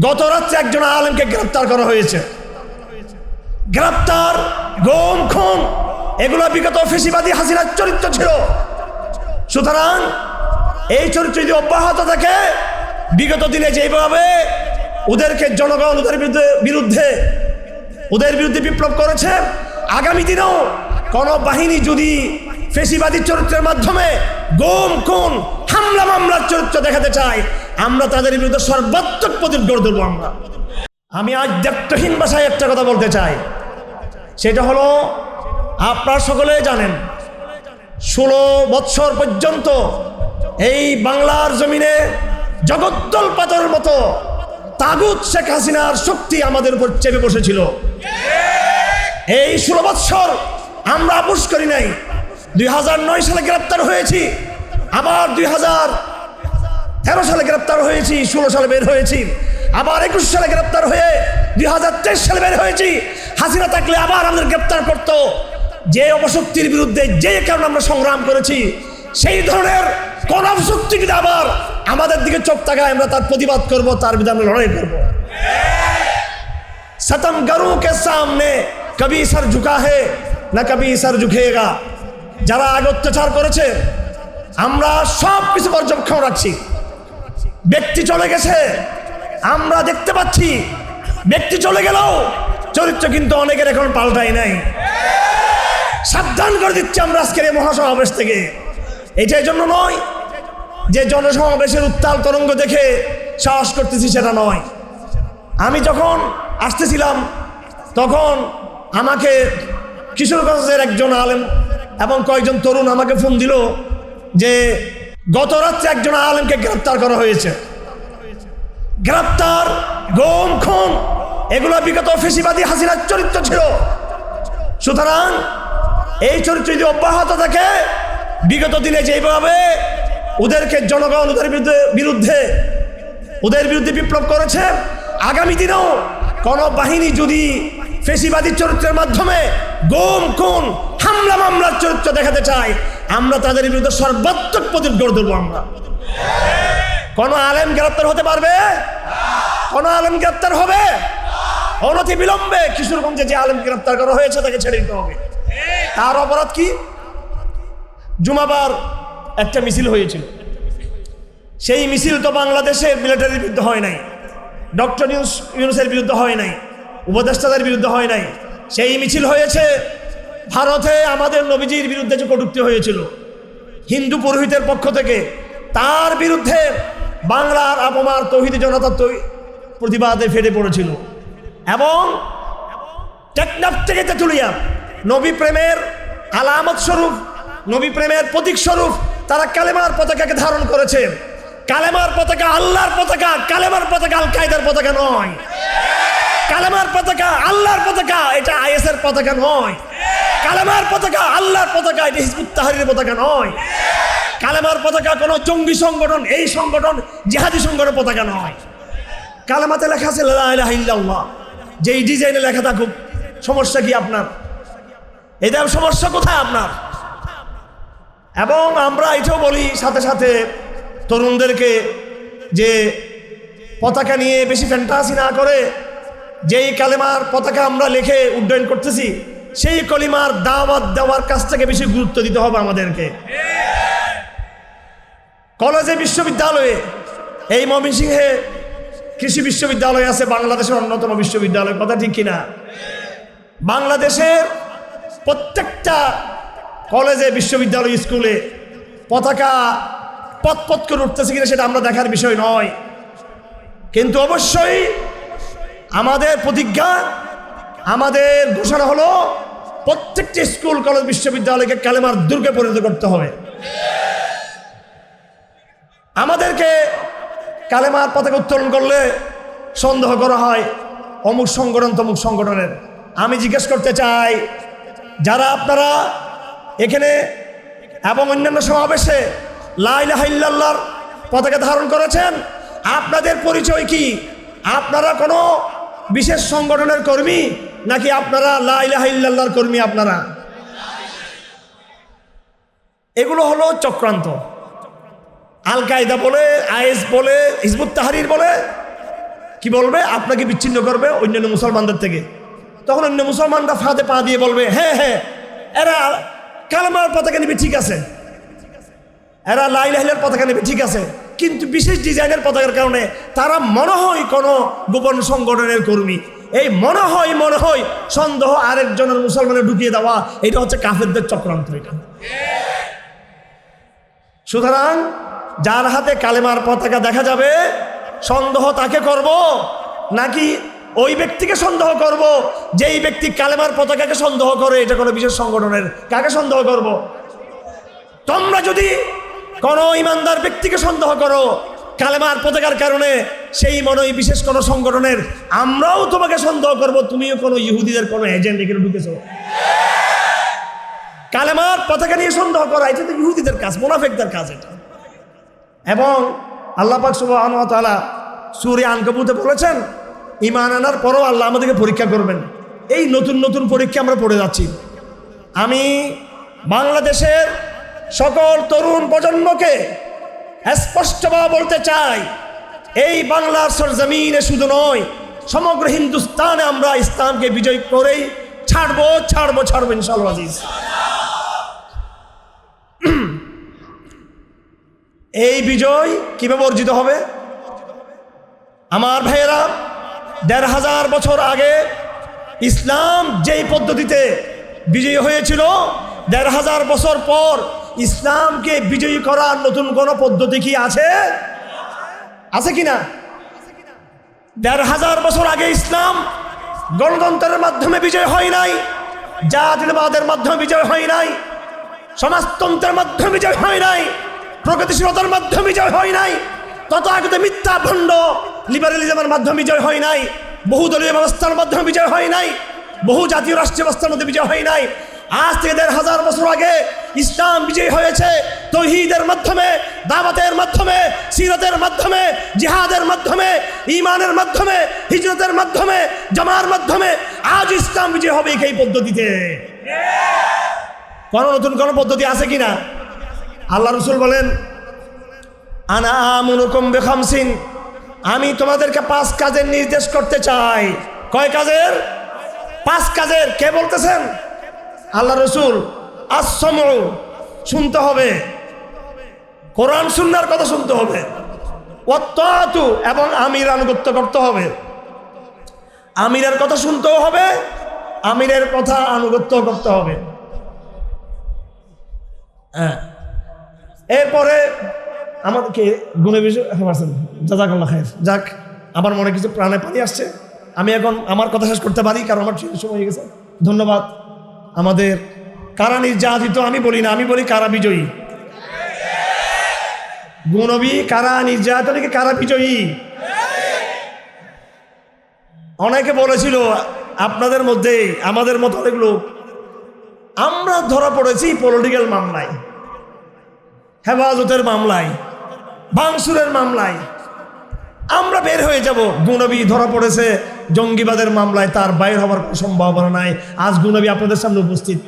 গত রাত্রে একজন আলেমকে গ্রেপ্তার করা হয়েছে। গ্রেপ্তার, গম, খুন, এগুলো বিগত ফেসিবাদী হাসিনার চরিত্র ছিল। সুতরাং এই চরিত্র যদি অব্যাহত থাকে, বিগত দিনে যেভাবে ওদেরকে জনগণ, ওদের বিরুদ্ধে বিরুদ্ধে, ওদের বিরুদ্ধে বিপ্লব করেছে, আগামী দিনেও কোন বাহিনী যদি ফেসিবাদী চরিত্রের মাধ্যমে গোম কোন হামলা মামলার চরিত্র দেখাতে চায় আমরা তাদের বিরুদ্ধে সর্বাত্মক প্রতিরোধ গড়ে তুলবো আমরা। আমি আজ দায়িত্বহীন ভাষায় একটা কথা বলতে চাই। সেটা হলো, আপনারা সকলে জানেন, ষোলো বৎসর পর্যন্ত এই বাংলার জমিনে জগদ্দল পাথরের মতো তাগুত শেখ হাসিনার শক্তি আমাদের উপর চেপে বসেছিল। এই ষোলো বৎসর আমরা আপোষ করি নাই। দুই হাজার নয় সালে গ্রেপ্তার হয়েছি। আবার দুই হাজার তেরো সালে গ্রেপ্তার হয়েছি ষোলো সালে বের হয়েছি আবার একুশ সালে গ্রেপ্তার হয়ে দুই হাজার তেইশ সালে বের হয়েছি হাসিনা থাকলে আবার আমাদের গ্রেপ্তার করতো যে অপশক্তির বিরুদ্ধে যে কারণে আমরা সংগ্রাম করেছি সেই ধরনের কোন অপশক্তি যদি আবার আমাদের দিকে চোখ তাকায় আমরা তার প্রতিবাদ করব তার বিরুদ্ধে আমরা লড়াই করব सतम गरू के सामने कभी सर झुका है না কবি সর ঝুঁকেগা যারা আগে অত্যাচার করেছে আমরা সব কিছু পর্যবেক্ষণ রাখছি ব্যক্তি চলে গেছে। আমরা দেখতে পাচ্ছি, ব্যক্তি চলে গেলেও চরিত্র কিন্তু অনেকের এখন পাল্টাই নাই। সাবধান করে দিচ্ছি আমরা আজকের এই মহাসমাবেশ থেকে। এটাই জন্য নয় যে জনসমাবেশের উত্তাল তরঙ্গ দেখে সাহস করতেছি সেটা নয়। আমি যখন আসতেছিলাম, তখন আমাকে কিশোরগঞ্জের একজন আলেম এবং কয়েকজন তরুণ আমাকে ফোন দিল যে গত রাত্রে একজন আলেমকে গ্রেপ্তার করা হয়েছে। গ্রেপ্তার, গম, খুন, এগুলো বিগত ফেসিবাদী হাসিনার চরিত্র ছিল। সুতরাং এই চরিত্র যদি অব্যাহত থাকে, বিগত দিনে যেভাবে ওদেরকে জনগণ, ওদের বিরুদ্ধে বিরুদ্ধে, ওদের বিরুদ্ধে বিপ্লব করেছে, আগামী দিনেও কোন বাহিনী যদি ফেসিবাদী চরিত্রের মাধ্যমে গোম কোন হামলা মামলার চরিত্র দেখাতে চায় আমরা তাদের বিরুদ্ধে সর্বাত্মক প্রতিরোধ গড়ে তুলবো আমরা। কোন আলেম গ্রেপ্তার হতে পারবে? কোন আলেম গ্রেপ্তার হবে? অনতি বিলম্বে কিশোরগঞ্জে যে আলেম গ্রেপ্তার করা হয়েছে তাকে ছেড়ে দিতে হবে। তার অপরাধ কি? জুমাবার একটা মিছিল হয়েছিল। সেই মিছিল তো বাংলাদেশে মিলিটারির বিরুদ্ধে হয় নাই। ডক্টর ইউনুস ইউনুসের বিরুদ্ধে হয় নাই। উপদেষ্টাদের বিরুদ্ধে হয় নাই। সেই মিছিল হয়েছে ভারতে আমাদের নবীজির বিরুদ্ধে যে কটুক্তি হয়েছিল, হিন্দু পুরোহিতের পক্ষ থেকে, তার বিরুদ্ধে বাংলার আপমার তহিদি জনতা তৈ- প্রতিবাদে ফেটে পড়েছিল। এবং টেকনাফ থেকে তেঁতুলিয়া, নবী প্রেমের আলামত স্বরূপ, নবী প্রেমের প্রতীক স্বরূপ, তারা কালেমার পতাকাকে ধারণ করেছে। কালেমার পতাকা আল্লাহর পতাকা, কালেমার পতাকা আল কায়দার পতাকা নয়। কালেমার পতাকা আল্লাহর পতাকা, এটা আইএসের পতাকা নয়। কালেমার পতাকা আল্লাহর পতাকা, এটা হিজবুত তাহারির পতাকা নয়। কালেমার পতাকা কোনো জঙ্গি সংগঠন, এই সংগঠন জিহাদি সংগঠনের পতাকা নয়। কালেমাতে লেখা আছে, লা ইলাহা ইল্লাল্লাহ। যেই ডিজাইনে লেখা থাকুক, সমস্যা কি আপনার? এটা সমস্যা কোথায় আপনার? এবং আমরা এটাও বলি, সাথে সাথে তরুণদেরকে যে পতাকা নিয়ে বেশি ফ্যান্টাসি না করে, যেই কালেমার পতাকা আমরা লিখে উড্ডয়ন করতেছি সেই কলিমার দাওয়াত দেওয়ার কাছ থেকে বেশি গুরুত্ব দিতে হবে আমাদেরকে। কলেজে বিশ্ববিদ্যালয়ে, এই ময়মনসিংহে কৃষি বিশ্ববিদ্যালয় আছে, বাংলাদেশের অন্যতম বিশ্ববিদ্যালয়, কথা ঠিক কিনা? বাংলাদেশের প্রত্যেকটা কলেজে, বিশ্ববিদ্যালয়, স্কুলে পতাকা পথ করে উঠতেছে কিনা সেটা আমরা দেখার বিষয় নয়। কিন্তু অবশ্যই আমাদের প্রতিজ্ঞা আমাদের ঘোষণা হলো, প্রত্যেকটি স্কুল, কলেজ, বিশ্ববিদ্যালয়কে কালেমার দুর্গে পরিণত করতে হবে। আমাদেরকে কালেমার পতাকা উত্তোলন করলে সন্দেহ করা হয় অমুক সংগঠন, তমুক সংগঠনের। আমি জিজ্ঞেস করতে চাই, যারা আপনারা এখানে এবং অন্যান্য সমাবেশে লাইলাহাইল্লাহর পতাকা ধারণ করেছেন, আপনাদের পরিচয় কি? আপনারা কোনো বিশেষ সংগঠনের কর্মী? নাকি আপনারা লাইলাহাইল্লাহর কর্মী আপনারা? এগুলো হলো চক্রান্ত। আল কায়দা বলে আইএস বলে, হিজবুত তাহারির বলে, কি বলবে? আপনাকে বিচ্ছিন্ন করবে অন্যান্য মুসলমানদের থেকে। তখন অন্য মুসলমানরা ফাঁদে পা দিয়ে বলবে হ্যাঁ হ্যাঁ এরা কালমার পতাকা নিবে ঠিক আছে। এরা লাইলাহিলের পতাকা নেবে ঠিক আছে। কিন্তু বিশেষ ডিজাইনের পতাকার কারণে তারা মনে হয় কোনো গোপন সংগঠনের কর্মী। এই মনে হয় মনে হয় সন্দেহ আরেকজনের মুসলমানে ঢুকিয়ে দেওয়া, এটা হচ্ছে কাফেরদের চক্রান্ত এটা। সুতরাং যার হাতে কালেমার পতাকা দেখা যাবে, সন্দেহ তাকে করব, নাকি ওই ব্যক্তিকে সন্দেহ করব, যেই ব্যক্তি কালেমার পতাকাকে সন্দেহ করে, এটা কোনো বিশেষ সংগঠনের, কাকে সন্দেহ করব? তোমরা যদি কোনো ইমানদার ব্যক্তিকে সন্দেহ করো কালেমার পতাকার কারণে সেই মনে বিশেষ কোনো সংগঠনের, আমরাও তোমাকে সন্দেহ করব, তুমিও কোনো ইহুদিদের কোনো এজেন্ট এখানে ঢুকেছো। কালেমার পতাকা নিয়ে সন্দেহ করা, এটা তো ইহুদিদের কাজ, মোনাফেকদের কাজ এটা। এবং আল্লাহ পাক তাআলা সূরা আনকাবুতে বলেছেন ইমান আনার পরও আল্লাহ আমাদেরকে পরীক্ষা করবেন। এই নতুন নতুন পরীক্ষা আমরা পড়ে যাচ্ছি। আমি বাংলাদেশের সকল তরুণ প্রজন্মকে স্পষ্টভাবে বলতে চাই, এই বাংলার সরজমিনে শুধু নয়, সমগ্র হিন্দুস্তানে আমরা ইসলামকে বিজয় করেই ছাড়বো ছাড়বো ছাড়বো ইনশাআল্লাহ আজিজ। এই বিজয় কীভাবে অর্জিত হবে? আমার ভাইয়েরা, দেড় হাজার বছর আগে ইসলাম যেই পদ্ধতিতে বিজয়ী হয়েছিল, দেড় হাজার বছর পর ইসলামকে বিজয়ী করার নতুন কোনো পদ্ধতি কি আছে? আছে কি না দেড় হাজার বছর আগে ইসলাম গণতন্ত্রের মাধ্যমে বিজয় হয় নাই, জাতিবাদের মাধ্যমে বিজয় হয় নাই, সমাজতন্ত্রের মাধ্যমে বিজয় হয় নাই, প্রগতিশীলতার মাধ্যমে বিজয় হয় নাই তথাগত মিথ্যা ভণ্ড লিবারেলিজমের মাধ্যমে বিজয় হয় নাই, বহুদলীয় ব্যবস্থার মাধ্যমে বিজয় হয় নাই বহু জাতীয় রাষ্ট্রীয় ব্যবস্থার মধ্যে বিজয় হয় নাই আজ থেকে দেড় হাজার বছর আগে ইসলাম বিজয়ী হয়েছে। তহিদের মাধ্যমে, দাওয়াতের মাধ্যমে, সিরতের মাধ্যমে, জিহাদের মাধ্যমে ইমানের মাধ্যমে, হিজরতের মাধ্যমে, জামার মাধ্যমে আজ ইসলাম বিজয় হবে এই পদ্ধতিতে। কোনো নতুন কোনো পদ্ধতি আছে কি না আল্লাহ রসুল বলেন, আনা আমনুকুম বেখামসিন। আমি তোমাদেরকে পাঁচ কাজের নির্দেশ করতে চাই। কয় কাজের? পাঁচ কাজের। কে বলতেছেন? আল্লাহ রসুল আসমু শুনতে হবে। কোরআন সুন্নার কথা শুনতে হবে। অত্যাতু এবং আমির আনুগত্য করতে হবে। আমিরের কথা শুনতেও হবে, আমিরের কথা আনুগত্য করতে হবে। হ্যাঁ। এরপরে আমাদেরকে গুণে পারছেন জাজাকাল্লা খায়ের যাক, আমার মনে কিছু প্রাণে পানি আসছে। আমি এখন আমার কথা শেষ করতে পারি, কারণ আমার সময় হয়ে গেছে। ধন্যবাদ। আমাদের কারা নির্যাতিত আমি বলি না, আমি বলি কারা বিজয়ী? গুণবী কারা নির্যাতনকে কারা বিজয়ী? অনেকে বলেছিল, আপনাদের মধ্যে, আমাদের মতো অনেক লোক, আমরা ধরা পড়েছি পলিটিক্যাল মামলায়, হেফাজতের মামলায়, বাংসুরের মামলায়, আমরা বের হয়ে যাব, গুণবী ধরা পড়েছে জঙ্গিবাদের মামলায় তার বাইর হওয়ার সম্ভাবনা নাই। আজ নবী আপনাদের সামনে উপস্থিত।